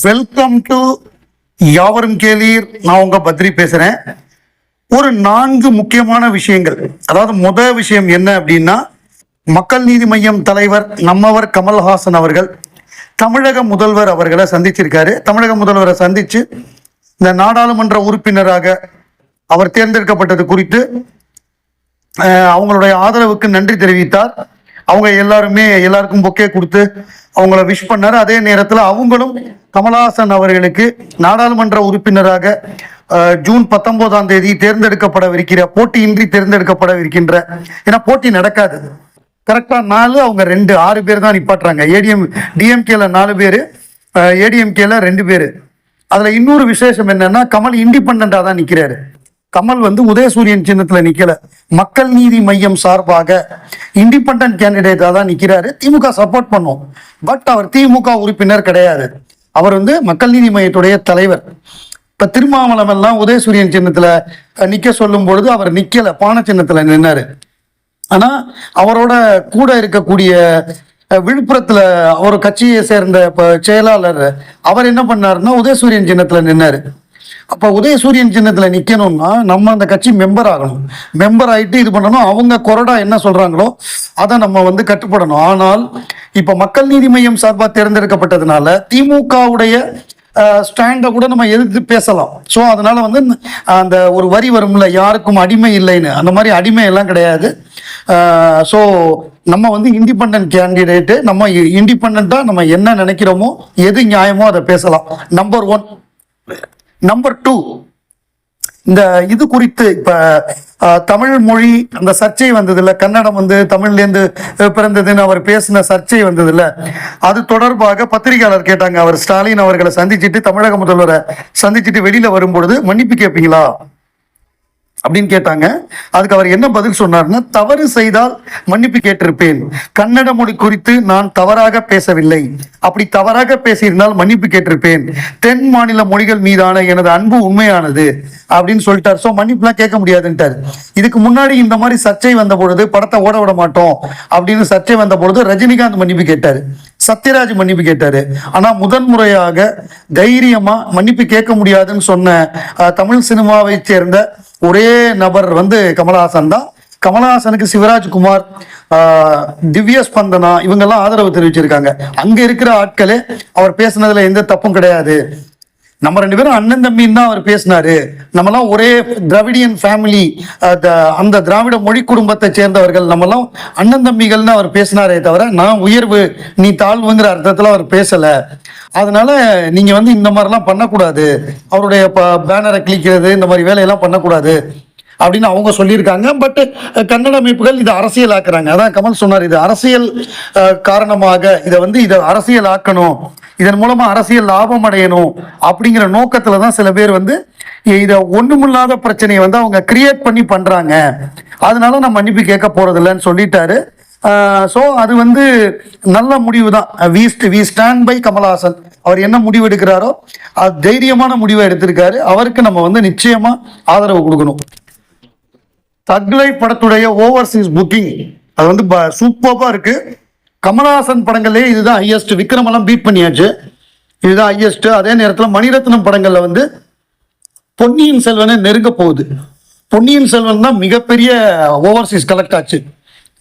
Welcome to யாவரும் கேளீர். நான் உங்க பத்ரி பேசுறேன். ஒரு நான்கு முக்கியமான விஷயங்கள். அதாவது முத விஷயம் என்ன அப்படின்னா மக்கள் நீதி மையம் தலைவர் நம்மவர் கமல்ஹாசன் அவர்கள் தமிழக முதல்வர் அவர்களை சந்திச்சிருக்காரு. தமிழக முதல்வரை சந்திச்சு இந்த நாடாளுமன்ற உறுப்பினராக அவர் தேர்ந்தெடுக்கப்பட்டது குறித்து அஹ், அவங்களுடைய ஆதரவுக்கு நன்றி தெரிவித்தார். அவங்க எல்லாருமே எல்லாருக்கும் பொக்கே கொடுத்து அவங்கள விஷ் பண்ணார். அதே நேரத்தில் அவங்களும் கமலஹாசன் அவர்களுக்கு நாடாளுமன்ற உறுப்பினராக ஜூன் பத்தொன்பதாம் தேதி தேர்ந்தெடுக்கப்படவிருக்கிற போட்டியின்றி தேர்ந்தெடுக்கப்படவிருக்கின்ற ஏன்னா போட்டி நடக்காது. கரெக்டா நாலு அவங்க ரெண்டு ஆறு பேர் தான் நிப்பாட்டுறாங்க. ஏடிஎம் டிஎம்கேல நாலு பேர் ஏடிஎம்கேல ரெண்டு பேர். அதில் இன்னொரு விசேஷம் என்னன்னா கமல் இண்டிபெண்டா தான் நிற்கிறாரு கமல் வந்து உதயசூரியன் சின்னத்துல நிக்கல. மக்கள் நீதி மையம் சார்பாக இண்டிபெண்டன்ட் கேண்டிடேட்டா தான் நிக்கிறாரு. திமுக சப்போர்ட் பண்ணும். பட் அவர் திமுக உறுப்பினர் கிடையாது. அவர் வந்து மக்கள் நீதி மையத்துடைய தலைவர். இப்ப திருமாவளம் எல்லாம் உதயசூரியன் சின்னத்துல நிக்க சொல்லும் பொழுது அவர் நிக்கல. பான சின்னத்துல நின்னாரு. ஆனா அவரோட கூட இருக்கக்கூடிய விழுப்புரத்துல அவர் கட்சியை சேர்ந்த செயலாளர் அவர் என்ன பண்ணாருன்னா உதயசூரியன் சின்னத்துல நின்னாரு. அப்ப உதயசூரியன் சின்னத்துல நிக்கணும்னா நம்ம அந்த கட்சி மெம்பர் ஆகணும். மெம்பர் ஆயிட்டு இது பண்ணணும். அவங்க கொறடா என்ன சொல்றாங்களோ அதை நம்ம வந்து கட்டுப்படணும். ஆனால் இப்ப மக்கள் நீதி மையம் சார்பாக தேர்ந்தெடுக்கப்பட்டதுனால திமுகவுடைய ஸ்டாண்டை கூட நம்ம எதிர்த்து பேசலாம். ஸோ அதனால வந்து அந்த ஒரு வரி வரும்ல யாருக்கும் அடிமை இல்லைன்னு. அந்த மாதிரி அடிமை எல்லாம் கிடையாது. ஸோ நம்ம வந்து இண்டிபெண்ட் கேண்டிடேட்டு நம்ம இண்டிபெண்ட்டாக நம்ம என்ன நினைக்கிறோமோ எது நியாயமோ அதை பேசலாம். நம்பர் ஒன் நம்பர் டூ இந்த இது குறித்து இப்ப தமிழ் மொழி அந்த சர்ச்சை வந்ததுல கன்னடம் வந்து தமிழ்லேருந்து பிறந்ததுன்னு அவர் பேசின சர்ச்சை வந்ததுல அது தொடர்பாக பத்திரிகையாளர் கேட்டாங்க. அவர் ஸ்டாலின் அவர்களை சந்திச்சுட்டு தமிழக முதல்வரை சந்திச்சுட்டு வெளியில வரும்பொழுது மன்னிப்பு கேட்பீங்களா அப்படின்னு கேட்டாங்க. அதுக்கு அவர் என்ன பதில் சொன்னார்னா தவறு செய்தால் மன்னிப்பு கேட்டிருப்பேன். கன்னட மொழி குறித்து நான் தவறாக பேசவில்லை. அப்படி தவறாக பேசியிருந்தால் மன்னிப்பு கேட்டிருப்பேன். தென் மாநில மொழிகள் மீதான எனது அன்பு உண்மையானது. அப்படின்னு சொல்லிட்டார். ஸோ மன்னிப்புலாம் கேட்க முடியாதுன்ட்டார். இதுக்கு முன்னாடி இந்த மாதிரி சர்ச்சை வந்த பொழுது படத்தை ஓட விட மாட்டோம். அப்படின்னு சர்ச்சை வந்த பொழுது ரஜினிகாந்த் மன்னிப்பு கேட்டார். சத்யராஜ் மன்னிப்பு கேட்டாரு. ஆனா முதன் முறையாக தைரியமா மன்னிப்பு கேட்க முடியாதுன்னு சொன்ன தமிழ் சினிமாவை சேர்ந்த ஒரே நபர் வந்து கமலஹாசன் தான். கமலஹாசனுக்கு சிவராஜ்குமார் ஆஹ், திவ்ய ஸ்பந்தனா இவங்கெல்லாம் ஆதரவு தெரிவிச்சிருக்காங்க. அங்க இருக்கிற ஆட்களே அவர் பேசுனதுல எந்த தப்பும் கிடையாது. நம்ம ரெண்டு பேரும் அண்ணன் தம்பின்னு தான் அவர் பேசினாரு. நம்மலாம் ஒரே திராவிடியன் ஃபேமிலி அந்த திராவிட மொழி குடும்பத்தை சேர்ந்தவர்கள். நம்மலாம் அண்ணன் தம்பிகள்னு அவர் பேசினாரே தவிர நான் உயர்வு நீ தாழ்வுங்கிற அர்த்தத்தில் அவர் பேசலை. அதனால நீங்கள் வந்து இந்த மாதிரிலாம் பண்ணக்கூடாது. அவருடைய ப பேனரை கிளிக்கிறது இந்த மாதிரி வேலையெல்லாம் பண்ணக்கூடாது. அப்படின்னு அவங்க சொல்லியிருக்காங்க. பட் கன்னட அமைப்புகள் இதை அரசியலாக்குறாங்க. அதான் கமல் சொன்னார் இது அரசியல் காரணமாக இதை வந்து இதை அரசியல் ஆக்கணும் இதன் மூலமா அரசியல் லாபம் அடையணும் அப்படிங்கிற நோக்கத்துல தான் சில பேர் வந்து இதை ஒண்ணுமில்லாத பிரச்சனையை வந்து அவங்க கிரியேட் பண்ணி பண்றாங்க. அதனால நான் மன்னிப்பு கேட்க போகிறதில்லன்னு சொல்லிட்டாரு. ஸோ அது வந்து நல்ல முடிவு தான் we we stand by Kamal Haasan. அவர் என்ன முடிவு எடுக்கிறாரோ அது தைரியமான முடிவை எடுத்திருக்காரு. அவருக்கு நம்ம வந்து நிச்சயமா ஆதரவு கொடுக்கணும். தக்லை படத்துடைய ஓவர்சீஸ் புக்கிங் அது வந்து சூப்பராக இருக்கு. கமலஹாசன் படங்களே இதுதான் ஹையஸ்ட் விக்ரமெல்லாம் பீட் பண்ணியாச்சு. இதுதான் ஹையஸ்ட் அதே நேரத்தில் மணிரத்னம் படங்களில் வந்து பொன்னியின் செல்வனை நெருங்க போகுது. பொன்னியின் செல்வன் தான் மிகப்பெரிய ஓவர்சீஸ் கலெக்ட் ஆச்சு.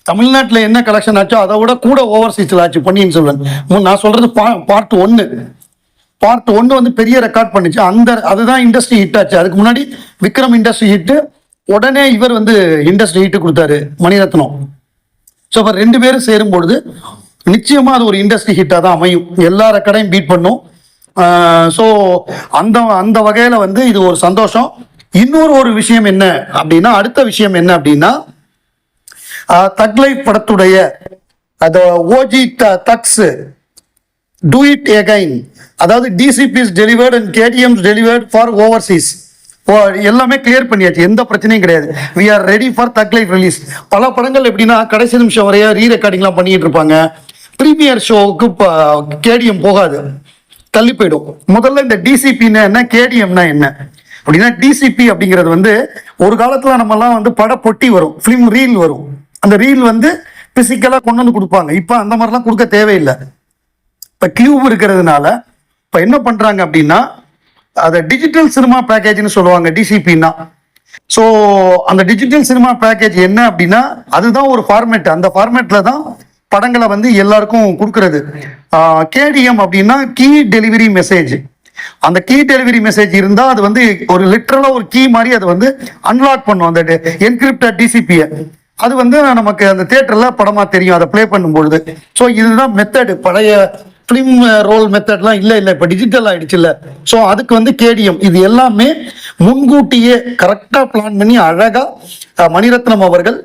தமிழ்நாட்டில் என்ன கலெக்ஷன் ஆச்சோ அதை விட கூட ஓவர்சீஸில் ஆச்சு பொன்னியின் செல்வன். நான் நான் சொல்றது பார்ட் ஒன்று பார்ட் ஒன்று வந்து பெரிய ரெக்கார்ட் பண்ணுச்சு. அந்த அதுதான் இண்டஸ்ட்ரி ஹிட் ஆச்சு. அதுக்கு முன்னாடி விக்ரம் இண்டஸ்ட்ரி ஹிட்டு உடனே இவர் வந்து இண்டஸ்ட்ரி ஹிட் கொடுத்தாரு மணிரத்னம். ஸோ அப்போ ரெண்டு பேரும் சேரும் பொழுது நிச்சயமாக அது ஒரு இண்டஸ்ட்ரி ஹிட்டாக தான் அமையும். எல்லா ரெக்கார்டையும் பீட் பண்ணும். ஸோ அந்த அந்த வகையில் வந்து இது ஒரு சந்தோஷம். இன்னொரு ஒரு விஷயம் என்ன அப்படின்னா அடுத்த விஷயம் என்ன அப்படின்னா தக்லை படத்துடைய அந்த OG thugs do it again அதாவது DCPs delivered and KDMs delivered for overseas எல்லாமே கிளியர் பண்ணியாச்சு. எந்த பிரச்சனையும் கிடையாது. We are ready for Thug Life release பல படங்கள் எப்படின்னா கடைசி நிமிஷம் வரைய ரீ ரெக்கார்டிங்லாம் பண்ணிட்டு இருப்பாங்க. ப்ரீமியர் ஷோவுக்கு கேடிஎம் போகாது. தள்ளி போயிடும். முதல்ல இந்த டிசிபின்னா என்ன கேடிஎம்னா என்ன? அப்படின்னா டிசிபி அப்படிங்கிறது வந்து ஒரு காலத்தில் நம்மலாம் வந்து பட பொட்டி வரும். ஃபிலிம் ரீல் வரும். அந்த ரீல் வந்து பிசிக்கலாக கொண்டு வந்து கொடுப்பாங்க. இப்போ அந்த மாதிரிலாம் கொடுக்க தேவையில்லை. இப்போ கியூப் இருக்கிறதுனால இப்போ என்ன பண்ணுறாங்க அப்படின்னா அதை டிஜிட்டல் சினிமா பேக்கேஜ்னு சொல்லுவாங்க டிசிபின்னா ஸோ அந்த டிஜிட்டல் சினிமா பேக்கேஜ் என்ன அப்படின்னா அதுதான் ஒரு ஃபார்மேட் அந்த ஃபார்மேட்ல தான் படங்களை வந்து எல்லாருக்கும் கொடுக்கறது. கேடிஎம் அப்படின்னா கீ டெலிவரி மெசேஜ் அந்த கீ டெலிவரி மெசேஜ் இருந்தால் அது வந்து ஒரு லிட்ரலாக ஒரு கீ மாதிரி அது வந்து அன்லாக் பண்ணும். அந்த என்கிரிப்டட் டிசிபியை அது வந்து நமக்கு அந்த தேட்டரில் படமாக தெரியும். அதை ப்ளே பண்ணும்பொழுது. ஸோ இதுதான் மெத்தடு பழைய ஃபிலிம் ரோல் மெத்தட்லாம் இல்லை இல்லை இப்போ டிஜிட்டல் ஆகிடுச்சு இல்லை. ஸோ அதுக்கு வந்து கேடிஎம் இது எல்லாமே முன்கூட்டியே கரெக்டாக பிளான் பண்ணி அழகாக மணிரத்னம் அவர்கள்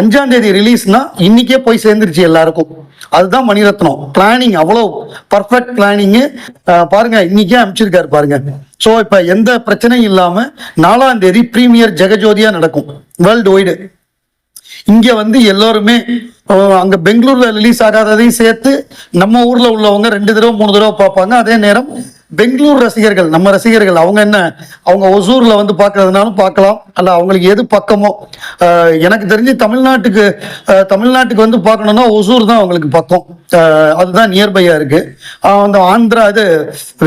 அஞ்சாம் தேதி ரிலீஸ்னா இன்னைக்கே போய் சேர்ந்துருச்சு எல்லாருக்கும். அதுதான் மணிரத்னம். பிளானிங் அவ்வளோ பர்ஃபெக்ட் பிளானிங்கு பாருங்க இன்னைக்கே அனுப்பிச்சிருக்காரு பாருங்க. ஸோ இப்போ எந்த பிரச்சனையும் இல்லாமல் நாலாம் தேதி ப்ரீமியர் ஜெகஜோதியாக நடக்கும். வேர்ல்டு ஒய்டு இங்கே வந்து எல்லோருமே அங்க பெங்களூர்ல ரிலீஸ் ஆகாததையும் சேர்த்து நம்ம ஊர்ல உள்ளவங்க ரெண்டு தடவை மூணு தடவை பார்ப்பாங்க. அதே நேரம் பெங்களூர் ரசிகர்கள் நம்ம ரசிகர்கள் அவங்க என்ன? அவங்க ஒசூர்ல வந்து பார்க்கறதுனாலும் பார்க்கலாம். அல்ல அவங்களுக்கு எது பக்கமோ. எனக்கு தெரிஞ்சு தமிழ்நாட்டுக்கு தமிழ்நாட்டுக்கு வந்து பார்க்கணும்னா ஒசூர் தான் அவங்களுக்கு பக்கம். அதுதான் நியர்பையா இருக்கு. அந்த ஆந்திரா இது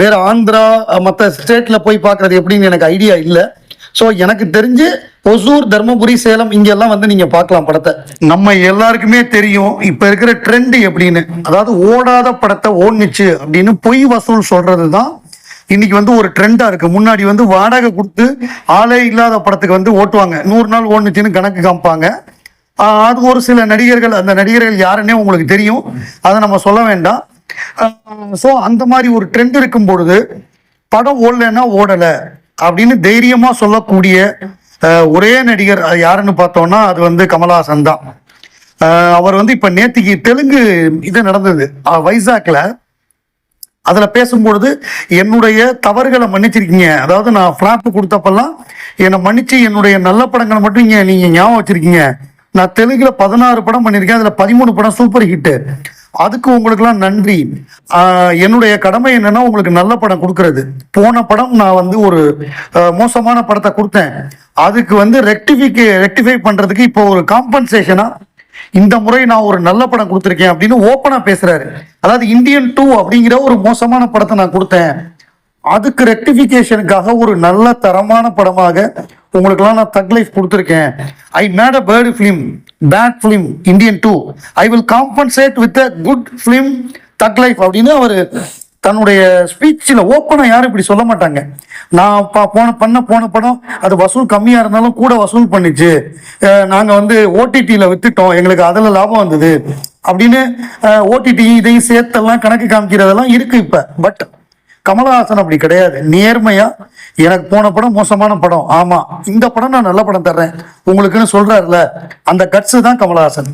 வேற ஆந்திரா மற்ற ஸ்டேட்ல போய் பார்க்கறது எப்படின்னு எனக்கு ஐடியா இல்லை. ஸோ எனக்கு தெரிஞ்சு ஒசூர் தர்மபுரி சேலம் இங்கெல்லாம் வந்து நீங்க பார்க்கலாம் படத்தை. நம்ம எல்லாருக்குமே தெரியும் இப்ப இருக்கிற ட்ரெண்ட் எப்படின்னு. அதாவது ஓடாத படத்தை ஓடுனுச்சு அப்படின்னு பொய் வசூல் சொல்றது தான் இன்னைக்கு வந்து ஒரு ட்ரெண்டா இருக்கு. முன்னாடி வந்து வாடகை கொடுத்து ஆளே இல்லாத படத்துக்கு வந்து ஓட்டுவாங்க. நூறு நாள் ஓடுனுச்சுன்னு கணக்கு காமிப்பாங்க. அது ஒரு சில நடிகர்கள் அந்த நடிகர்கள் யாருன்னே உங்களுக்கு தெரியும். அதை நம்ம சொல்ல வேண்டாம். ஸோ அந்த மாதிரி ஒரு ட்ரெண்ட் இருக்கும் பொழுது படம் ஓடலைன்னா ஓடலை. அப்படின்னு தைரியமா சொல்லக்கூடிய ஒரே நடிகர் அது யாருன்னு பார்த்தோம்னா அது வந்து கமலஹாசன் தான். அவர் வந்து இப்ப நேத்திக்கு தெலுங்கு இது நடந்தது. வைசாக்ல அதுல பேசும்பொழுது என்னுடைய தவறுகளை மன்னிச்சிருக்கீங்க. அதாவது நான் ஃபிளாப் கொடுத்தப்பெல்லாம் என்னை மன்னிச்சு என்னுடைய நல்ல படங்களை மட்டும் இங்க நீங்க ஞாபகம் வச்சிருக்கீங்க. நான் தெலுங்குல பதினாறு படம் பண்ணியிருக்கேன். அதுல பதிமூணு படம் சூப்பர் ஹிட் அதுக்கு உங்களுக்குலாம் நன்றி. என்னுடைய கடமை என்னன்னா உங்களுக்கு நல்ல படம் கொடுக்கறது. போன படம் நான் வந்து ஒரு மோசமான படத்தை கொடுத்தேன். அதுக்கு வந்து ரெக்டிஃபிகே ரெக்டிஃபை பண்றதுக்கு இப்போ ஒரு காம்பன்சேஷனா இந்த முறை நான் ஒரு நல்ல படம் கொடுத்துருக்கேன் அப்படின்னு ஓப்பனா பேசுறாரு. அதாவது இந்தியன் டூ அப்படிங்கிற ஒரு மோசமான படத்தை நான் கொடுத்தேன். அதுக்கு ரெக்டிஃபிகேஷனுக்காக ஒரு நல்ல தரமான படமாக உங்களுக்கெல்லாம் நான் தக் லைஃப் கொடுத்துருக்கேன். I made a bad film bad film Indian two I will compensate with a good film Thug Life அப்படின்னு அவர் தன்னுடைய ஸ்பீச்சில் ஓப்பனாக யாரும் இப்படி சொல்ல மாட்டாங்க. நான் பா- போன பண்ண போன படம் அது வசூல் கம்மியாக இருந்தாலும் கூட வசூல் பண்ணிச்சு. நாங்கள் வந்து ஓடிடியில் வித்துட்டோம் எங்களுக்கு அதில் லாபம் வந்தது. அப்படின்னு ஓடிடி இதையும் சேர்த்தெல்லாம் கணக்கு காமிக்கிறதெல்லாம் இருக்குது இப்போ. பட் கமலஹாசன் அப்படி கிடையாது. நேர்மையா எனக்கு போன படம் மோசமான படம். ஆமா இந்த படம் நான் நல்ல படம் தர்றேன். உங்களுக்குன்னு சொல்றாருல அந்த கட்ஸ் தான் கமலஹாசன்.